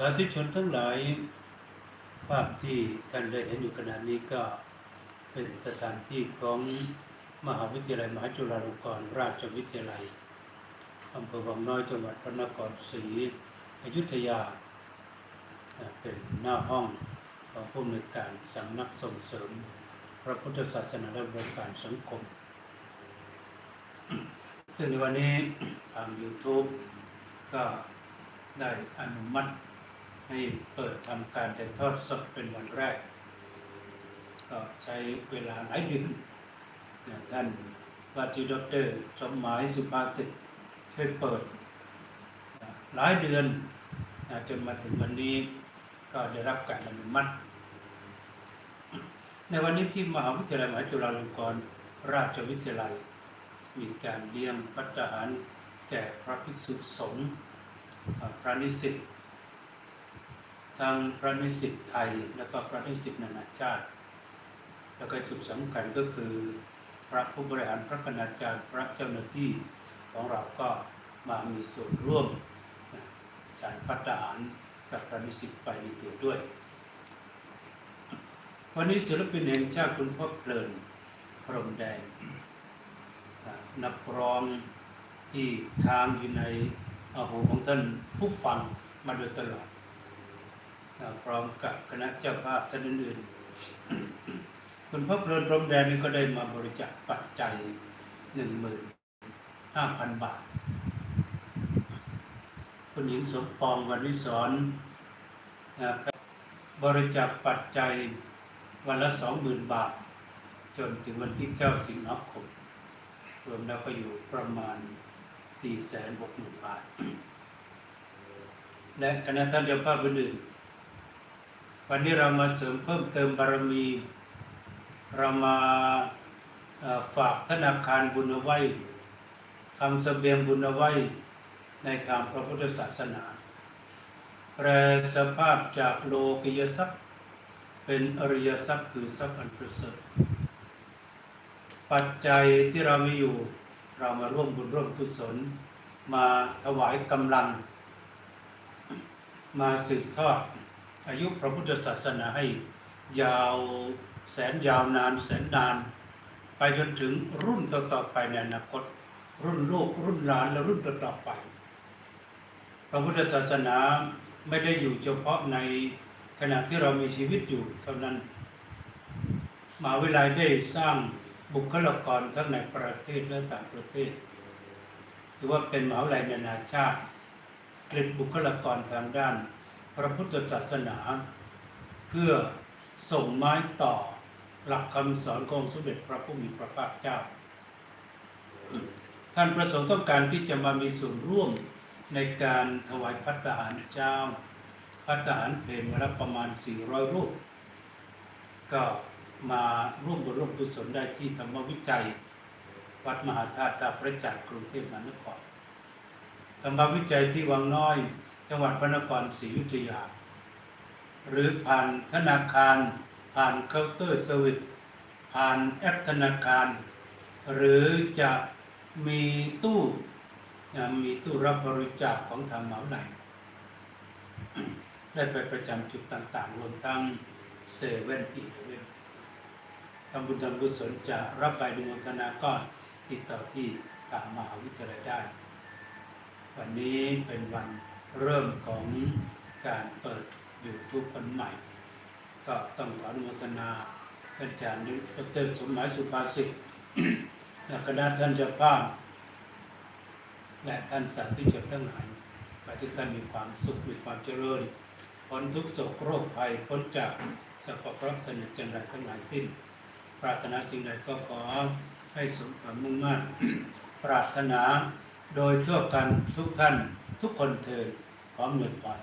สาธุชนทั้งหลาย ภาพที่ท่านได้เห็นอยู่ขณะนี้ก็เป็นสถานที่ของมหาวิทยาลัย มหาจุฬาลงกรณราชวิทยาลัยอำเภอวังน้อยจังหวัดพระนครศรีอยุธยา เป็นหน้าห้องของผู้อำนวยการสำนักส่งเสริม พระพุทธศาสนาและบริการสังคม ซึ่งในวันนี้ทาง YouTube ก็ได้อนุมัติ ให้เปิดทำการถ่ายทอดสดเป็นวันแรก ก็ใช้เวลาหลายเดือนนะท่านว่าที่ดรสมหมายสุภาษิตช่วยเปิด หลายเดือนนะจนมาถึงวันนี้ก็ได้รับการอนุมัติ ในวันนี้ที่มหาวิทยาลัยมหาจุฬาลงกรณราชวิทยาลัย มีการเลี้ยงพัฒหารแก่พระภิกษุสงฆ์พระนิสิต ทั้งพระนิสิตไทยแล้วก็พระนิสิตนานาชาติ แล้วก็จุดสำคัญก็คือ พระผู้บริหารพระคณาจารย์พระเจ้าหน้าที่ของเราก็มามีส่วนร่วมนะสารพัฒหารกับพระนิสิตไปในตัวด้วย วันนี้ศิลปินแห่งชาติคุณพ่อเพลินพรมแดงนักร้องที่ค้างอยู่ในอาหูของท่านผู้ฟังมาโดยตลอดอ่า พร้อมกับคณะเจ้าภาพท่านอื่นๆคุณพ่อเพลินพรมแดงนี่ก็ได้มาบริจาคปัจจัยหนึ่งหมื่นห้าพันบาท คุณหญิงสมปองวันวิสอนนะครับบริจาคปัจจัยวันละสองหมื่นบาท จนถึงวันที่เก้าสิงหาคมรวมแล้วก็อยู่ประมาณสี่แสนหกหมื่นบาท และคณะท่านเจ้าภาพอื่นๆ วันนี้เรามาเสริมเพิ่มเติมบารมี เรามาฝากธนาคารบุญเอาไว้ทำเสบียงบุญเอาไว้ในทางพระพุทธศาสนาแปลสภาพจากโลกิยทรัพย์เป็นอริยทรัพย์คือทรัพย์อันประเสริฐปัจจัยที่เรามีอยู่ เรามาร่วมบุญร่วมกุศล มาถวายกำลัง มาสืบทอด อายุพระพุทธศาสนาให้ยาวแสนยาวนานแสนนาน ไปจนถึงรุ่นต่อๆไปในอนาคต รุ่นลูกรุ่นหลานและรุ่นต่อๆไป พระพุทธศาสนาไม่ได้อยู่เฉพาะในขณะที่เรามีชีวิตอยู่เท่านั้นมหาวิทยาลัยได้สร้างบุคลากรทั้งในประเทศและต่างประเทศถือว่าเป็นมหาวิทยาลัยนานาชาติผลิตบุคลากรทางด้าน พระพุทธศาสนา เพื่อส่งไม้ต่อหลักคำสอนของสมเด็จพระผู้มีพระภาคเจ้า ท่านประสงค์ต้องการที่จะมามีส่วนร่วมในการถวายพัฒหารเจ้าพัฒหารเพลงมาแล้วประมาณ 400 รูป ก็มาร่วมบุญร่วมกุศลได้ที่ธรรมวิจัย วัดมหาธาตุพระจันทร์กรุงเทพมหานครธรรมวิจัยที่วังน้อย จังหวัดพระนครศรีอยุธยา หรือผ่านธนาคาร ผ่านเคาน์เตอร์เซอร์วิสผ่านแอปธนาคาร หรือจะมีตู้มีตู้รับบริจาคของทางมหาวิทยาลัยได้ไปประจำจุดต่างๆ รวมทั้งเซเว่นอีเลเว่นทำบุญทำกุศลจะรับใบอนุมทนาก็ติดต่อที่ทางมหาวิทยาลัยได้ วันนี้เป็นวัน เริ่มของการเปิดยูทูบคนใหม่ ก็ต้องขออนุโมทนาท่านอาจารย์ดรสมหมายสุภาษิตและคณะท่านเจ้าภาพและท่านสาธุชนทั้งหลายขอให้ทุกท่านมีความสุขมีความเจริญพ้นทุกโศกโรคภัยพ้นจากสัพพราะห์เสนิทจันไรทั้งหลายสิ้น ปรารถนาสิ่งใดก็ขอให้สมความมุ่งมั่นปรารถนาโดยทั่วกันทุกท่านทุกคนเถิด ขอเงินก่อน